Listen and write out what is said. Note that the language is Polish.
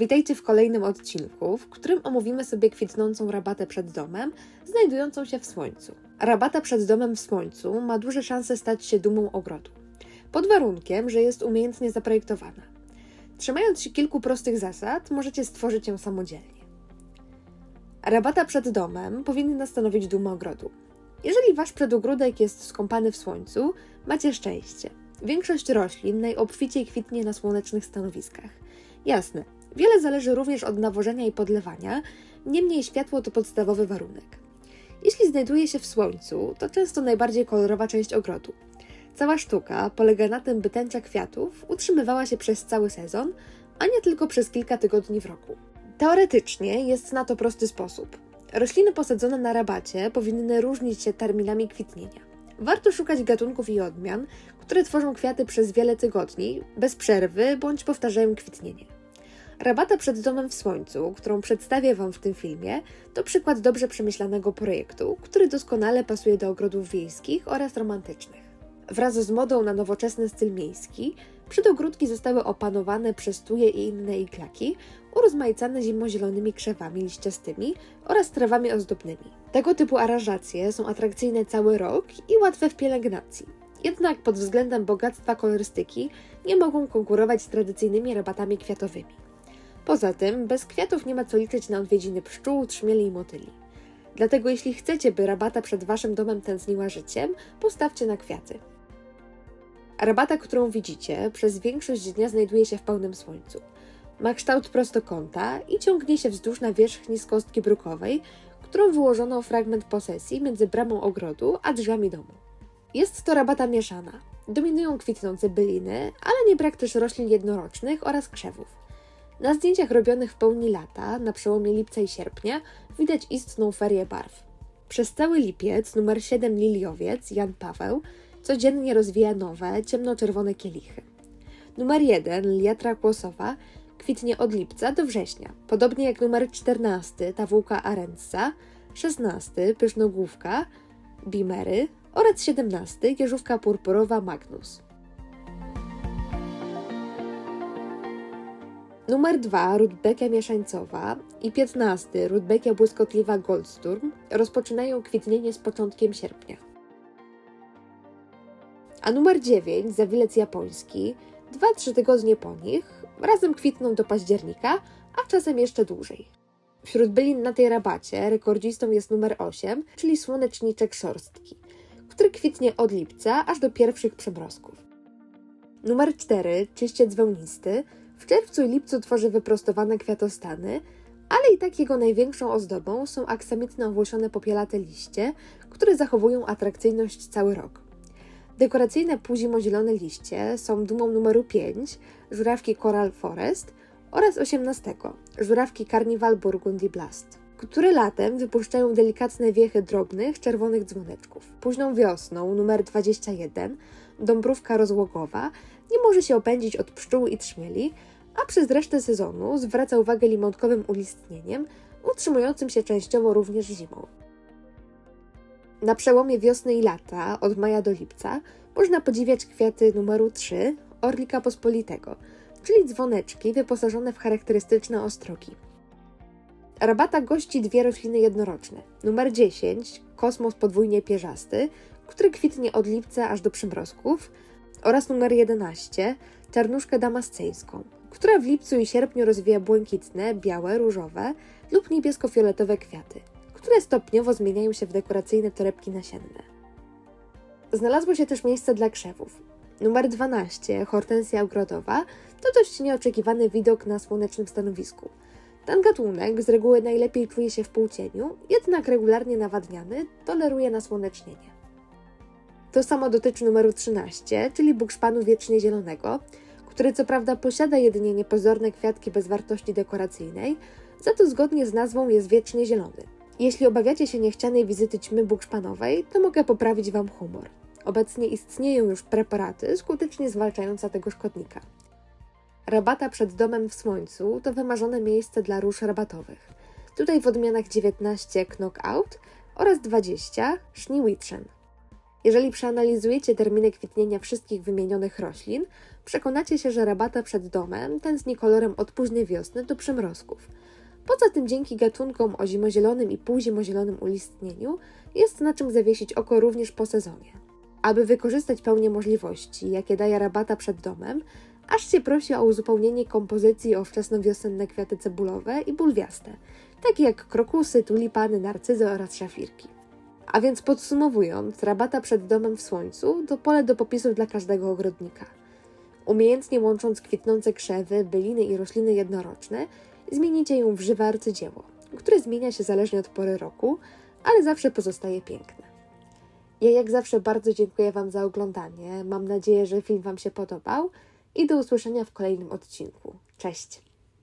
Witajcie w kolejnym odcinku, w którym omówimy sobie kwitnącą rabatę przed domem, znajdującą się w słońcu. Rabata przed domem w słońcu ma duże szanse stać się dumą ogrodu, pod warunkiem, że jest umiejętnie zaprojektowana. Trzymając się kilku prostych zasad, możecie stworzyć ją samodzielnie. Rabata przed domem powinna stanowić dumę ogrodu. Jeżeli wasz przedogródek jest skąpany w słońcu, macie szczęście. Większość roślin najobficiej kwitnie na słonecznych stanowiskach. Jasne, wiele zależy również od nawożenia i podlewania, niemniej światło to podstawowy warunek. Jeśli znajduje się w słońcu, to często najbardziej kolorowa część ogrodu. Cała sztuka polega na tym, by tęcza kwiatów utrzymywała się przez cały sezon, a nie tylko przez kilka tygodni w roku. Teoretycznie jest na to prosty sposób. Rośliny posadzone na rabacie powinny różnić się terminami kwitnienia. Warto szukać gatunków i odmian, które tworzą kwiaty przez wiele tygodni, bez przerwy bądź powtarzają kwitnienie. Rabata przed domem w słońcu, którą przedstawię Wam w tym filmie, to przykład dobrze przemyślanego projektu, który doskonale pasuje do ogrodów wiejskich oraz romantycznych. Wraz z modą na nowoczesny styl miejski, przedogródki zostały opanowane przez tuje i inne iglaki, urozmaicane zimozielonymi krzewami liściastymi oraz trawami ozdobnymi. Tego typu aranżacje są atrakcyjne cały rok i łatwe w pielęgnacji. Jednak pod względem bogactwa kolorystyki nie mogą konkurować z tradycyjnymi rabatami kwiatowymi. Poza tym, bez kwiatów nie ma co liczyć na odwiedziny pszczół, trzmieli i motyli. Dlatego jeśli chcecie, by rabata przed waszym domem tętniła życiem, postawcie na kwiaty. Rabata, którą widzicie, przez większość dnia znajduje się w pełnym słońcu. Ma kształt prostokąta i ciągnie się wzdłuż nawierzchni z kostki brukowej, którą wyłożono fragment posesji między bramą ogrodu a drzwiami domu. Jest to rabata mieszana. Dominują kwitnące byliny, ale nie brak też roślin jednorocznych oraz krzewów. Na zdjęciach robionych w pełni lata, na przełomie lipca i sierpnia, widać istną ferię barw. Przez cały lipiec numer 7 liliowiec Jan Paweł codziennie rozwija nowe, ciemnoczerwone kielichy. Numer 1 liatra kłosowa kwitnie od lipca do września, podobnie jak numer 14 tawułka arensa, 16 pysznogłówka bimery oraz 17 jeżówka purpurowa magnus. Numer 2 Rudbeckia mieszańcowa i 15 Rudbeckia błyskotliwa Goldsturm rozpoczynają kwitnienie z początkiem sierpnia. A numer 9 Zawilec japoński 2-3 tygodnie po nich razem kwitną do października, a czasem jeszcze dłużej. Wśród bylin na tej rabacie rekordzistą jest numer 8, czyli słoneczniczek szorstki, który kwitnie od lipca aż do pierwszych przemrozków. Numer 4 czyściec wełnisty w czerwcu i lipcu tworzy wyprostowane kwiatostany, ale i tak jego największą ozdobą są aksamitne owłosione popielate liście, które zachowują atrakcyjność cały rok. Dekoracyjne półzimozielone liście są dumą numeru 5, żurawki Coral Forest oraz 18, żurawki Carnival Burgundy Blast, które latem wypuszczają delikatne wiechy drobnych, czerwonych dzwoneczków. Późną wiosną numer 21, dąbrówka rozłogowa, nie może się opędzić od pszczół i trzmieli, a przez resztę sezonu zwraca uwagę limonkowym ulistnieniem, utrzymującym się częściowo również zimą. Na przełomie wiosny i lata, od maja do lipca, można podziwiać kwiaty numeru 3 Orlika Pospolitego, czyli dzwoneczki wyposażone w charakterystyczne ostrogi. Rabata gości dwie rośliny jednoroczne. Numer 10 Kosmos podwójnie pierzasty, który kwitnie od lipca aż do przymrozków, oraz numer 11 Czarnuszkę damasceńską, która w lipcu i sierpniu rozwija błękitne, białe, różowe lub niebiesko-fioletowe kwiaty które stopniowo zmieniają się w dekoracyjne torebki nasienne. Znalazło się też miejsce dla krzewów. Numer 12, hortensja ogrodowa, to dość nieoczekiwany widok na słonecznym stanowisku. Ten gatunek z reguły najlepiej czuje się w półcieniu, jednak regularnie nawadniany toleruje nasłonecznienie. To samo dotyczy numeru 13, czyli bukszpanu wiecznie zielonego, który co prawda posiada jedynie niepozorne kwiatki bez wartości dekoracyjnej, za to zgodnie z nazwą jest wiecznie zielony. Jeśli obawiacie się niechcianej wizyty ćmy bukszpanowej, to mogę poprawić Wam humor. Obecnie istnieją już preparaty skutecznie zwalczające tego szkodnika. Rabata przed domem w słońcu to wymarzone miejsce dla róż rabatowych. Tutaj w odmianach 19 Knockout oraz 20 Schneewittchen. Jeżeli przeanalizujecie terminy kwitnienia wszystkich wymienionych roślin, przekonacie się, że rabata przed domem tęskni kolorem od późnej wiosny do przymrozków. Poza tym dzięki gatunkom o zimozielonym i półzimozielonym ulistnieniu jest na czym zawiesić oko również po sezonie. Aby wykorzystać pełnię możliwości, jakie daje rabata przed domem, aż się prosi o uzupełnienie kompozycji o wczesnowiosenne kwiaty cebulowe i bulwiaste, takie jak krokusy, tulipany, narcyzy oraz szafirki. A więc podsumowując, rabata przed domem w słońcu to pole do popisów dla każdego ogrodnika. Umiejętnie łącząc kwitnące krzewy, byliny i rośliny jednoroczne, zmienicie ją w żywe arcydzieło, które zmienia się zależnie od pory roku, ale zawsze pozostaje piękne. Ja jak zawsze bardzo dziękuję Wam za oglądanie. Mam nadzieję, że film Wam się podobał i do usłyszenia w kolejnym odcinku. Cześć!